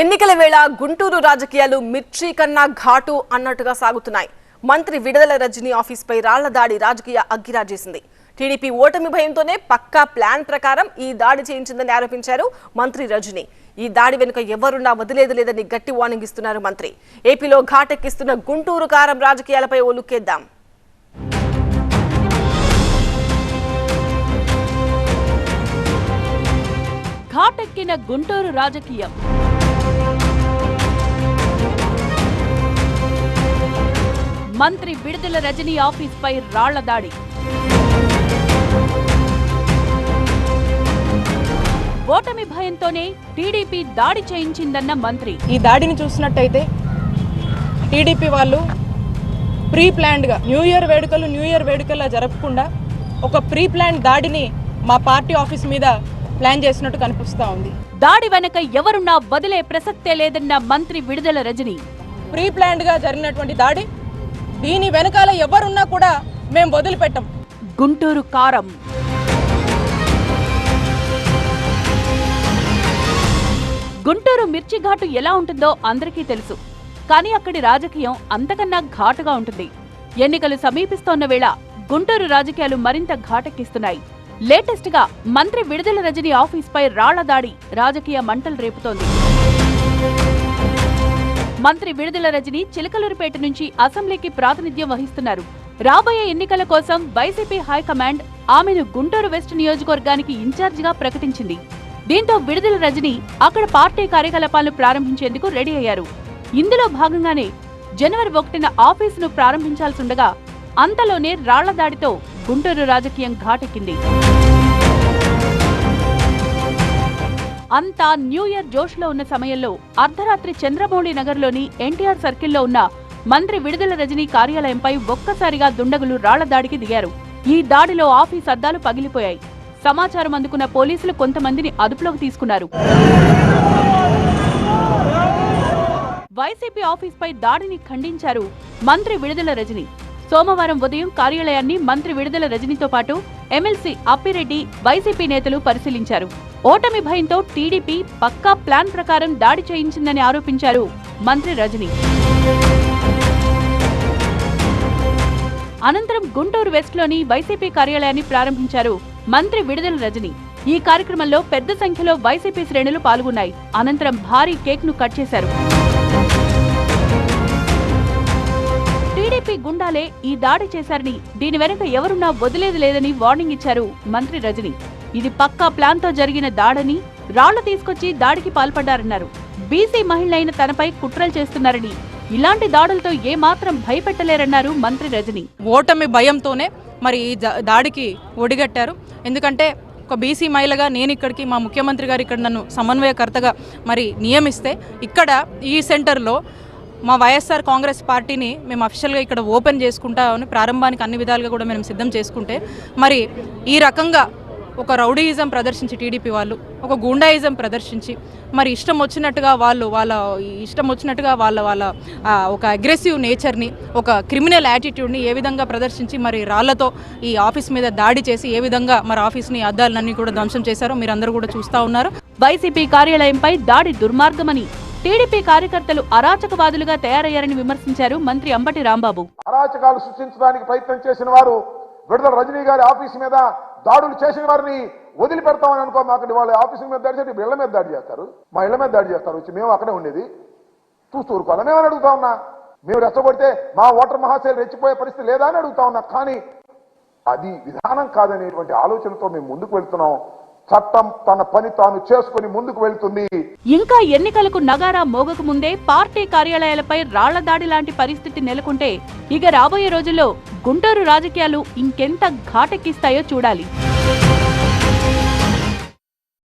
ఎన్నికల వేళ గుంటూరు రాజకీయాలు మిర్చి కన్నా ఘాటు అన్నట్టుగా సాగుతున్నాయి. మంత్రి విడుదల రజనీ ఆఫీస్పై రాళ్ళ దాడి రాజకీయ అగ్గిరాజేసింది టీడీపీ ఓటమి భయంతోనే పక్కా ప్లాన్ ప్రకారం ఈ దాడి చేయించిందని ఆరోపించారు మంత్రి రజనీ. ఈ దాడి వెనుక ఎవరున్నా వదిలేదు లేదని గట్టి వార్నింగ్ ఇస్తున్నారు మంత్రి. ఏపీలో ఘాటెక్కిస్తున్న గుంటూరు కారం రాజకీయాలపై ఓ లుక్కేద్దాం ఘాటెక్కిన గుంటూరు రాజకీయం. మంత్రి విడుదల రజనీ ఆఫీస్పై రాళ్ళ దాడి. ఓటమి భయంతోనే టీడీపీ దాడి చేయించిందన్న మంత్రి. ఈ దాడిని చూసినట్టయితే టీడీపీ వాళ్ళు ప్రీ ప్లాన్డ్గా న్యూ ఇయర్ వేడుకలు న్యూ ఇయర్ వేడుకలా జరపకుండా ఒక ప్రీ ప్లాన్ దాడిని మా పార్టీ ఆఫీస్ మీద ప్లాన్ చేసినట్టు కనిపిస్తూ ఉంది. దాడి వెనక ఎవరున్నా వదిలే ప్రసక్తే లేదన్న మంత్రి విడుదల రజనీ. ప్రీ ప్లాన్డ్గా జరిగినటువంటి దాడి దీని వెనకాల ఎవరున్నా కూడా మేము వదిలిపెట్టం. గుంటూరు కారం. గుంటూరు మిర్చి ఘాటు ఎలా ఉంటుందో అందరికీ తెలుసు. కానీ అక్కడి రాజకీయం అంతకన్నా ఘాటుగా ఉంటుంది. ఎన్నికలు సమీపిస్తోన్న వేళ గుంటూరు రాజకీయాలు మరింత ఘాటెక్కిస్తున్నాయి. లేటెస్ట్గా మంత్రి విడుదల రజనీ ఆఫీస్పై రాళ్ళ దాడి రాజకీయ మంటలు రేపుతోంది. మంత్రి విడుదల రజని చిలకలూరుపేట నుంచి అసెంబ్లీకి ప్రాతినిధ్యం వహిస్తున్నారు. రాబోయే ఎన్నికల కోసం వైసీపీ హైకమాండ్ ఆమెను గుంటూరు వెస్ట్ నియోజకవర్గానికి ఇన్ఛార్జిగా ప్రకటించింది. దీంతో విడుదల రజని అక్కడ పార్టీ కార్యకలాపాలను ప్రారంభించేందుకు రెడీ అయ్యారు. ఇందులో భాగంగానే జనవరి ఒకటిన ఆఫీసును ప్రారంభించాల్సిండగా అంతలోనే రాళ్ళ దాడితో గుంటూరు రాజకీయం ఘాటెక్కింది. అంతా న్యూ ఇయర్ జోష్లో ఉన్న సమయంలో అర్ధరాత్రి చంద్రమౌళి నగర్లోని ఎన్టీఆర్ సర్కిల్లో ఉన్న మంత్రి విడుదల రజనీ కార్యాలయంపై ఒక్కసారిగా దుండగులు రాళ్ళ దాడికి దిగారు. ఈ దాడిలో ఆఫీస్ అద్దాలు పగిలిపోయాయి. సమాచారం అందుకున్న పోలీసులు కొంతమందిని అదుపులోకి తీసుకున్నారు. వైసీపీ ఆఫీస్పై దాడిని ఖండించారు మంత్రి విడుదల రజని. సోమవారం ఉదయం కార్యాలయాన్ని మంత్రి విడుదల రజనీతో పాటు ఎమ్మెల్సీ అప్పిరెడ్డి వైసీపీ నేతలు పరిశీలించారు. ఓటమి భయంతో టీడీపీ పక్కా ప్లాన్ ప్రకారం దాడి చేయించిందని ఆరోపించారు మంత్రి రజని. అనంతరం గుంటూరు వెస్ట్లోని వైసీపీ కార్యాలయాన్ని ప్రారంభించారు మంత్రి విడుదల రజని. ఈ కార్యక్రమంలో పెద్ద సంఖ్యలో వైసీపీ శ్రేణులు పాల్గొన్నాయి. అనంతరం భారీ కేక్ను కట్ చేశారు. టీడీపీ ఈ దాడి చేశారని దీని వెనుక ఎవరున్నా వదిలేది లేదని వార్నింగ్ ఇచ్చారు మంత్రి రజని. ఇది పక్కా ప్లాన్తో జరిగిన దాడని రాళ్ళు తీసుకొచ్చి దాడికి పాల్పడ్డారన్నారు. బీసీ మహిళైన తనపై కుట్రలు చేస్తున్నారని ఇలాంటి దాడులతో ఏమాత్రం భయపెట్టలేరన్నారు మంత్రి రజని. ఓటమి భయంతోనే మరి ఈ దాడికి ఒడిగట్టారు. ఎందుకంటే ఒక బీసీ మహిళగా నేను ఇక్కడికి మా ముఖ్యమంత్రి గారు ఇక్కడ నన్ను సమన్వయకర్తగా మరి నియమిస్తే ఇక్కడ ఈ సెంటర్లో మా వైఎస్ఆర్ కాంగ్రెస్ పార్టీని మేము అఫీషియల్గా ఇక్కడ ఓపెన్ చేసుకుంటామని ప్రారంభానికి అన్ని విధాలుగా కూడా మేము సిద్ధం చేసుకుంటే మరి ఈ రకంగా ఒక రౌడీయిజం ప్రదర్శించి టీడీపీ వాళ్ళు ఒక గూండాయిజం ప్రదర్శించి మరి ఇష్టం వచ్చినట్టుగా వాళ్ళు వాళ్ళ ఇష్టం వచ్చినట్టుగా వాళ్ళ వాళ్ళ ఒక అగ్రెసివ్ నేచర్ని ఒక క్రిమినల్ యాటిట్యూడ్ని ఏ విధంగా ప్రదర్శించి మరి రాళ్ళతో ఈ ఆఫీస్ మీద దాడి చేసి ఏ విధంగా మరి ఆఫీస్ని అద్దాలన్నీ కూడా ధ్వంసం చేశారో మీరు కూడా చూస్తూ ఉన్నారు. వైసీపీ కార్యాలయంపై దాడి దుర్మార్గమని టీడీపీ కార్యకర్తలు అరాచకవాదులుగా తయారయ్యారని విమర్శించారు మంత్రి అంబటి రాంబాబు. అరాచకాలు సృష్టించడానికి ప్రయత్నం చేసిన వారు విడుదల రజనీ గారి ఆఫీస్ మీద దాడులు చేసిన వారిని వదిలిపెడతామని అనుకో మాకు వాళ్ళ ఆఫీసు మీద దాడి చేసి ఇళ్ళ మీద దాడి చేస్తారు. మా ఇళ్ళ మీద దాడి చేస్తారు. వచ్చి మేము అక్కడే ఉండేది. చూస్తూ ఊరుకోవాలి మేమని అడుగుతా ఉన్నా? మేము రెచ్చగొడితే మా ఓటర్ మహాశైలు రెచ్చిపోయే పరిస్థితి లేదా అని అడుగుతా ఉన్నా. కానీ అది విధానం కాదనేటువంటి ఆలోచనతో మేము ముందుకు వెళ్తున్నాం. చట్టం తన పని తాను చేసుకుని ముందుకు వెళ్తుంది. ఇంకా ఎన్నికలకు నగారా మోగక ముందే పార్టీ కార్యాలయాలపై రాళ్ళ దాడి లాంటి పరిస్థితి నెలకొంటే ఇక రాబోయే రోజుల్లో గుంటూరు రాజకీయాలు ఇంకెంత ఘాటెక్కిస్తాయో చూడాలి.